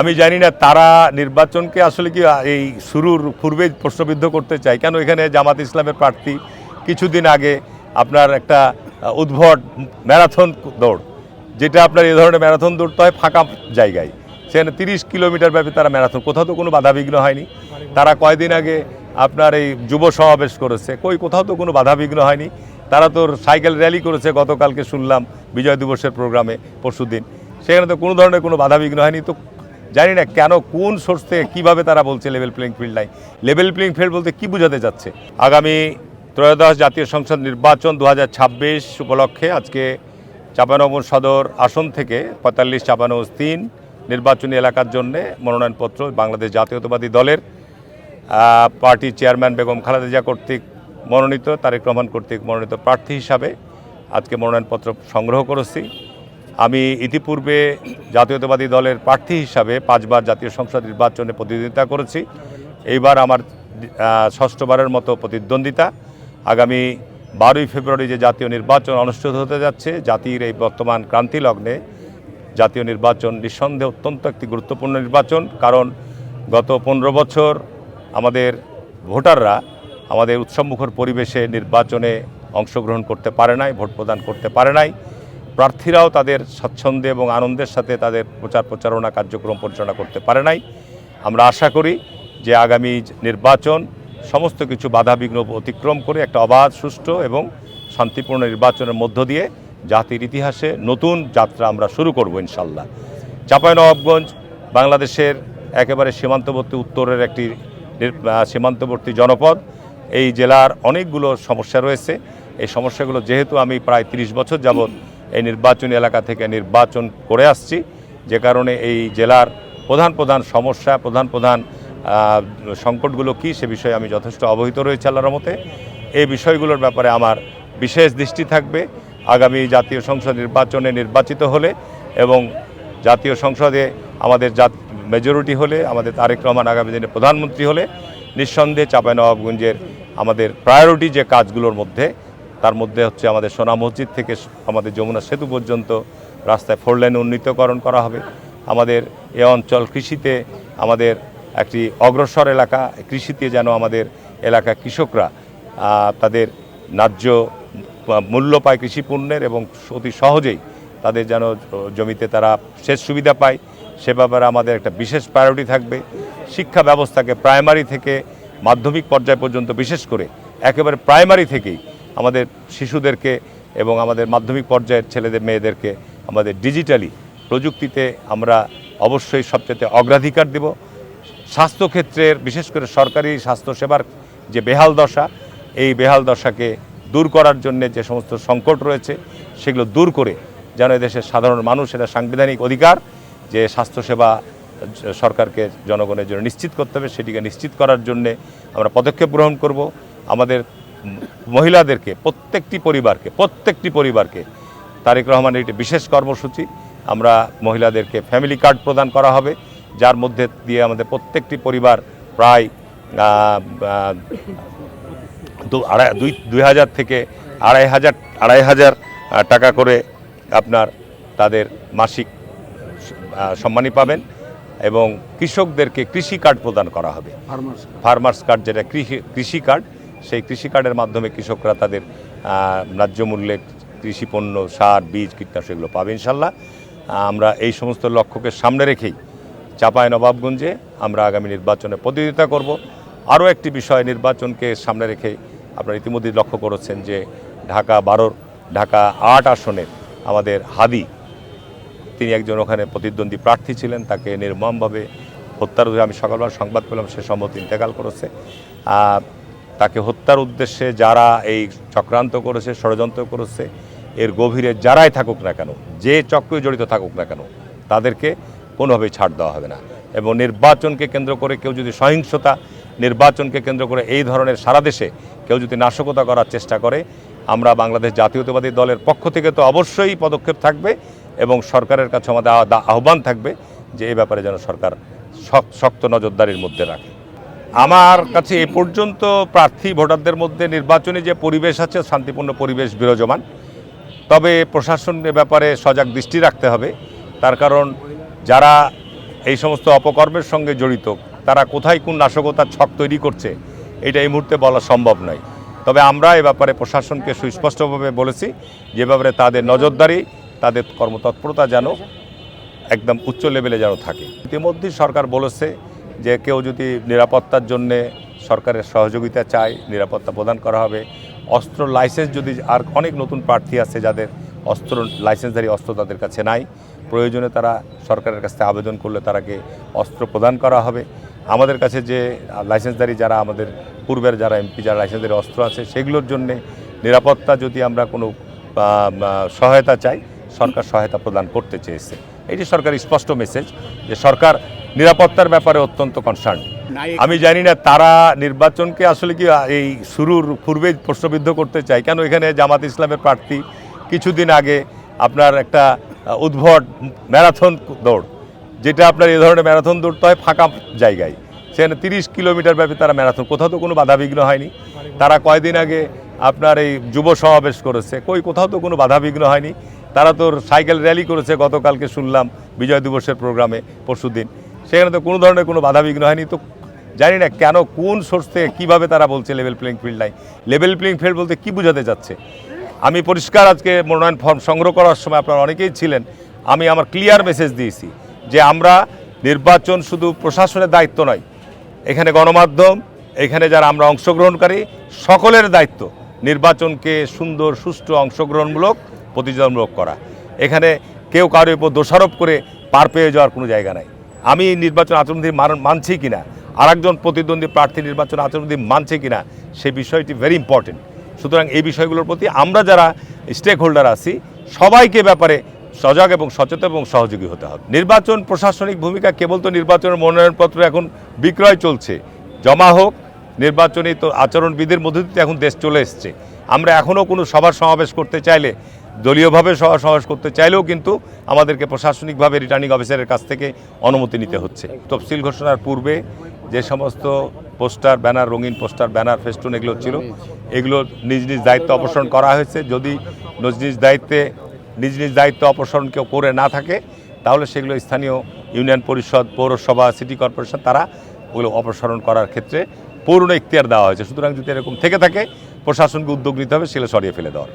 আমি জানি না তারা নির্বাচনকে আসলে কি, এই শুরুর পূর্বে প্রশ্নবিদ্ধ করতে চায়। কেন এখানে জামাত ইসলামের প্রার্থী কিছুদিন আগে আপনার একটা উদ্ভট ম্যারাথন দৌড়, যেটা আপনার এ ধরনের ম্যারাথন দৌড়তে হয় ফাঁকা জায়গায়। সেখানে তিরিশ কিলোমিটার ব্যাপী তারা ম্যারাথন, কোথাও তো কোনো বাধাবিঘ্ন হয়নি। তারা কয়দিন আগে আপনার এই যুব সমাবেশ করেছে, কই কোথাও তো কোনো বাধাবিঘ্ন হয়নি। তারা তো সাইকেল র্যালি করেছে, গতকালকে শুনলাম বিজয় দিবসের প্রোগ্রামে, পরশুদিন। সেখানে তো কোনো ধরনের কোনো বাধাবিঘ্ন হয়নি। তো জানি না কেন, কোন সোর্স থেকে কীভাবে তারা বলছে লেভেল প্লেইং ফিল্ড নাই। লেভেল প্লেইং ফিল্ড বলতে কী বোঝাতে যাচ্ছে আগামী ত্রয়োদশ জাতীয় সংসদ নির্বাচন দু হাজার ছাব্বিশ উপলক্ষে আজকে চাপানগর সদর আসন থেকে পঁয়তাল্লিশ চাপানগর তিন নির্বাচনী এলাকার জন্য মনোনয়নপত্র বাংলাদেশ জাতীয়তাবাদী দলের পার্টি চেয়ারম্যান বেগম খালেদা জিয়া কর্তৃক মনোনীত, তারেক রহমান কর্তৃক মনোনীত প্রার্থী হিসাবে আজকে মনোনয়নপত্র সংগ্রহ করেছি। আমি ইতিপূর্বে জাতীয়তাবাদী দলের প্রার্থী হিসাবে পাঁচবার জাতীয় সংসদ নির্বাচনে প্রতিদ্বন্দ্বিতা করেছি। এইবার আমার ষষ্ঠবারের মতো প্রতিদ্বন্দ্বিতা। আগামী বারোই ফেব্রুয়ারি যে জাতীয় নির্বাচন অনুষ্ঠিত হতে যাচ্ছে, জাতির এই বর্তমান ক্রান্তি লগ্নে জাতীয় নির্বাচন নিঃসন্দেহে অত্যন্ত একটি গুরুত্বপূর্ণ নির্বাচন। কারণ গত পনেরো বছর আমাদের ভোটাররা আমাদের উৎসবমুখর পরিবেশে নির্বাচনে অংশগ্রহণ করতে পারে নাই ভোট প্রদান করতে পারে নাই। প্রার্থীরাও তাদের স্বাচ্ছন্দ্যে এবং আনন্দের সাথে তাদের প্রচার প্রচারণা কার্যক্রম পরিচালনা করতে পারে নাই। আমরা আশা করি যে আগামী নির্বাচন সমস্ত কিছু বাধাবিঘ্ন অতিক্রম করে একটা অবাধ, সুষ্ঠু এবং শান্তিপূর্ণ নির্বাচনের মধ্য দিয়ে জাতির ইতিহাসে নতুন যাত্রা আমরা শুরু করব ইনশাল্লাহ। চাঁপাইনবাবগঞ্জ বাংলাদেশের একেবারে সীমান্তবর্তী উত্তরের একটি সীমান্তবর্তী জনপদ। এই জেলার অনেকগুলো সমস্যা রয়েছে। এই সমস্যাগুলো যেহেতু আমি প্রায় ৩০ বছর যাবৎ এই নির্বাচনী এলাকা থেকে নির্বাচন করে আসছি। যে কারণে এই জেলার প্রধান প্রধান সমস্যা, প্রধান প্রধান সংকটগুলো কী সে বিষয়ে আমি যথেষ্ট অবহিত রয়েছি আল্লাহর মতে এই বিষয়গুলোর ব্যাপারে আমার বিশেষ দৃষ্টি থাকবে। আগামী জাতীয় সংসদ নির্বাচনে নির্বাচিত হলে এবং জাতীয় সংসদে আমাদের জাত মেজরিটি হলে, আমাদের তারেক রহমান আগামী দিনে প্রধানমন্ত্রী হলে, নিঃসন্দেহে চাঁপাইনবাবগঞ্জের আমাদের প্রায়োরিটি যে কাজগুলোর মধ্যে তার মধ্যে হচ্ছে আমাদের সোনা মসজিদ থেকে আমাদের যমুনা সেতু পর্যন্ত রাস্তায় ফোর লেন উন্নীতকরণ করা হবে। আমাদের এ অঞ্চল কৃষিতে আমাদের একটি অগ্রসর এলাকা, কৃষিতে যেন আমাদের এলাকা কৃষকরা তাদের ন্যায্য মূল্য পায় কৃষি পণ্যের এবং অতি সহজেই তাদের যেন জমিতে তারা সেচ সুবিধা পায়, সে ব্যাপারে আমাদের একটা বিশেষ প্রায়োরিটি থাকবে। শিক্ষা ব্যবস্থাকে প্রাইমারি থেকে মাধ্যমিক পর্যায় পর্যন্ত বিশেষ করে একেবারে প্রাইমারি থেকেই আমাদের শিশুদেরকে এবং আমাদের মাধ্যমিক পর্যায়ের ছেলেদের মেয়েদেরকে আমাদের ডিজিটালি প্রযুক্তিতে আমরা অবশ্যই সবচেয়ে অগ্রাধিকার দেব। স্বাস্থ্যক্ষেত্রের, বিশেষ করে সরকারি স্বাস্থ্যসেবার যে বেহাল দশা, এই বেহাল দশাকে দূর করার জন্য যে সমস্ত সংকট রয়েছে, সেগুলো দূর করে যেন দেশের সাধারণ মানুষ এটা সাংবিধানিক অধিকার যে স্বাস্থ্যসেবা সরকারকে জনগণের জন্য নিশ্চিত করতে হবে, সেটিকে নিশ্চিত করার জন্যে আমরা পদক্ষেপ গ্রহণ করব। আমাদের মহিলাদেরকে প্রত্যেকটি পরিবারকে প্রত্যেকটি পরিবারকে তারেক রহমানের একটি বিশেষ কর্মসূচি। আমরা মহিলাদেরকে ফ্যামিলি কার্ড প্রদান করা হবে যার মধ্যে দিয়ে আমাদের প্রত্যেকটি পরিবার প্রায় আড়াই দুই দুই হাজার থেকে আড়াই হাজার আড়াই হাজার টাকা করে আপনার তাদের মাসিক সম্মানী পাবেন এবং কৃষকদেরকে কৃষি কার্ড প্রদান করা হবে। ফার্মার্স কার্ড যেটা কৃষি কৃষি কার্ড সেই কৃষি কার্ডের মাধ্যমে কৃষকরা তাদের ন্যায্য মূল্যে কৃষি পণ্য, সার, বীজ, কীটনাশক এগুলো পাবে, ইনশাল্লাহ। আমরা এই সমস্ত লক্ষ্যকে সামনে রেখেই চাপায় নবাবগঞ্জে আমরা আগামী নির্বাচনে প্রতিযোগিতা করব। আরও একটি বিষয় নির্বাচনকে সামনে রেখে আপনারা ইতিমধ্যে লক্ষ্য করেছেন যে ঢাকা বারোর, ঢাকা আট আসনের আমাদের হাদি, তিনি একজন ওখানে প্রতিদ্বন্দ্বী প্রার্থী ছিলেন, তাকে নির্মমভাবে হত্যার আমি সকালবেলা সংবাদ পেলাম, সে সম্মতি ইন্তেকাল করেছে। তাকে হত্যার উদ্দেশ্যে যারা এই চক্রান্ত করেছে, ষড়যন্ত্র করেছে, এর গভীরে যারাই থাকুক না কেন, যে চক্রে জড়িত থাকুক না কেন, তাদেরকে কোনোভাবেই ছাড় দেওয়া হবে না। এবং নির্বাচনকে কেন্দ্র করে কেউ যদি সহিংসতা, নির্বাচনকে কেন্দ্র করে এই ধরনের সারা দেশে কেউ যদি নাশকতা করার চেষ্টা করে, আমরা বাংলাদেশ জাতীয়তাবাদী দলের পক্ষ থেকে তো অবশ্যই পদক্ষেপ থাকবে এবং সরকারের কাছে আমাদের আহ্বান থাকবে যে এই ব্যাপারে যেন সরকার শক্ত নজরদারির মধ্যে রাখে। আমার কাছে এ পর্যন্ত প্রার্থী ভোটারদের মধ্যে নির্বাচনী যে পরিবেশ আছে, শান্তিপূর্ণ পরিবেশ বিরাজমান। তবে প্রশাসন এ ব্যাপারে সজাগ দৃষ্টি রাখতে হবে। তার কারণ যারা এই সমস্ত অপকর্মের সঙ্গে জড়িত, তারা কোথায় কোন নাশকতার ছক তৈরি করছে, এটা এই মুহূর্তে বলা সম্ভব নয়। তবে আমরা এ ব্যাপারে প্রশাসনকে সুস্পষ্টভাবে বলেছি, যে ব্যাপারে তাদের নজরদারি, তাদের কর্মতৎপরতা যেন একদম উচ্চ লেভেলে যেন থাকে। ইতিমধ্যেই সরকার বলেছে যে কেউ যদি নিরাপত্তার জন্যে সরকারের সহযোগিতা চায়, নিরাপত্তা প্রদান করা হবে। অস্ত্র লাইসেন্স যদি আর অনেক নতুন প্রার্থী আছে যাদের অস্ত্র লাইসেন্সধারী অস্ত্র তাদের কাছে নাই, প্রয়োজনে তারা সরকারের কাছে আবেদন করলে তারাকে অস্ত্র প্রদান করা হবে। আমাদের কাছে যে লাইসেন্সধারী যারা, আমাদের পূর্বের যারা এমপি যারা লাইসেন্সধারী অস্ত্র আছে, সেগুলোর জন্যে নিরাপত্তা যদি আমরা কোনো সহায়তা চাই, সরকার সহায়তা প্রদান করতে চেয়েছে। এটি সরকার স্পষ্ট মেসেজ যে সরকার নিরাপত্তার ব্যাপারে অত্যন্ত কনসার্ন আমি জানি না তারা নির্বাচনকে আসলে কি এই শুরুর পূর্বে প্রশ্নবিদ্ধ করতে চায়। কেন এখানে জামাত ইসলামের প্রার্থী কিছুদিন আগে আপনার একটা উদ্ভট ম্যারাথন দৌড় যেটা আপনার এই ধরনের ম্যারাথন দৌড়তে হয় ফাঁকা জায়গায়। সেখানে তিরিশ কিলোমিটার ব্যাপী তারা ম্যারাথন কোথাও তো কোনো বাধাবিঘ্ন হয়নি। তারা কয়দিন আগে আপনার এই যুব সমাবেশ করেছে কই কোথাও তো কোনো বাধাবিঘ্ন হয়নি। তারা তোর সাইকেল র্যালি করেছে গতকালকে শুনলাম বিজয় দিবসের প্রোগ্রামে পরশুদিন। সেখানে তো কোনো ধরনের কোনো বাধাবিঘ্ন হয়নি। তো জানি না কেন, কোন সোর্স থেকে কীভাবে তারা বলছে লেভেল প্লেইং ফিল্ড নাই লেভেল প্লেইং ফিল্ড বলতে কী বোঝাতে যাচ্ছে আমি পরিষ্কার আজকে মনোনয়ন ফর্ম সংগ্রহ করার সময় আপনারা অনেকেই ছিলেন, আমি আমার ক্লিয়ার মেসেজ দিয়েছি যে আমরা নির্বাচন শুধু প্রশাসনের দায়িত্ব নয়, এখানে গণমাধ্যম, এখানে যারা আমরা অংশগ্রহণকারী, সকলের দায়িত্ব নির্বাচনকে সুন্দর, সুষ্ঠু অংশগ্রহণমূলক, প্রতিযোগিতামূলক করা। এখানে কেউ কারোর উপর দোষারোপ করে পার পেয়ে যাওয়ার কোনো জায়গা নাই। আমি এই নির্বাচন আচরণবিধি মান- মানছি কিনা? আরেকজন প্রতিদ্বন্দ্বী প্রার্থী নির্বাচন আচরণবিধি মানছে কিনা? সেই বিষয়টি ভেরি ইম্পর্টেন্ট সুতরাং এই বিষয়গুলোর প্রতি আমরা যারা স্টেক হোল্ডার আছি, সবাইকে ব্যাপারে সজাগ এবং সচেতন এবং সহযোগী হতে হবে। নির্বাচন প্রশাসনিক ভূমিকা কেবল তো নির্বাচনের মনোনয়নপত্র এখন বিক্রয় চলছে। জমা হোক, নির্বাচনী তো আচরণবিধির মধ্যে দিয়ে এখন দেশ চলে এসছে। আমরা এখনও কোনো সভা সমাবেশ করতে চাইলে দলীয়ভাবে সমাবেশ করতে চাইলেও কিন্তু আমাদেরকে প্রশাসনিকভাবে রিটার্নিং অফিসারের কাছ থেকে অনুমতি নিতে হচ্ছে। তফসিল ঘোষণার পূর্বে যে সমস্ত পোস্টার, ব্যানার, রঙিন পোস্টার, ব্যানার ফেস্টুন এগুলো ছিল, এগুলো নিজ নিজ দায়িত্ব অপসারণ করা হয়েছে। যদি নিজ নিজ দায়িত্বে, নিজ নিজ দায়িত্ব অপসারণ কেউ করে না থাকে, তাহলে সেগুলো স্থানীয় ইউনিয়ন পরিষদ, পৌরসভা সিটি কর্পোরেশন তারা ওগুলো অপসারণ করার ক্ষেত্রে পূর্ণ ইখতিয়ার দেওয়া হয়েছে। সুতরাং যদি এরকম থেকে থাকে, প্রশাসনকে উদ্যোগ নিতে হবে, সেগুলো সরিয়ে ফেলে দেওয়ার